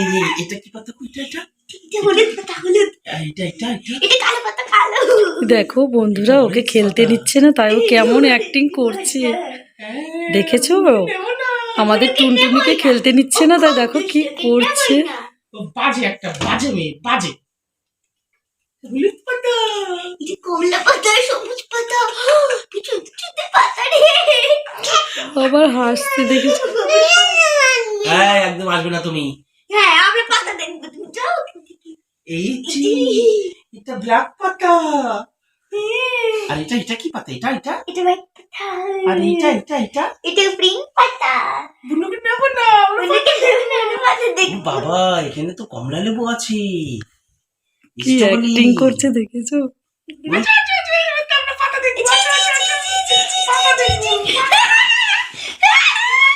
এই এটা কি পাতা এটা? দেখো বন্ধুরা ওকে খেলতে দিচ্ছে না তাই ও কেমন অ্যাক্টিং করছে। দেখেছ? আমাদের টুনটুনিকে খেলতে নিচ্ছে না তাই দেখো কি করছে। বাজে একটা বাজে মেয়ে বাজে। হলুদ পাতা। কমলা পাতা সবুজ পাতা কিছু কিছু পাতা রে। আবার হাসতে দেখেছ। হ্যাঁ একদম আসবে না তুমি। এই এটা ব্ল্যাক পাতা আর এটা এটা কি পাতা এটা এটা এটা পাতা আর এটা এটা এটা এটা স্প্রিং পাতা নেব না পাতা ও বাবা এখানে তো কমলা লেবু আছে কি অ্যাক্টিং করছে দেখেছ আচ্ছা, আচ্ছা, আচ্ছা, আমরা পাতা আচ্ছা, আচ্ছা, আচ্ছা, পাতা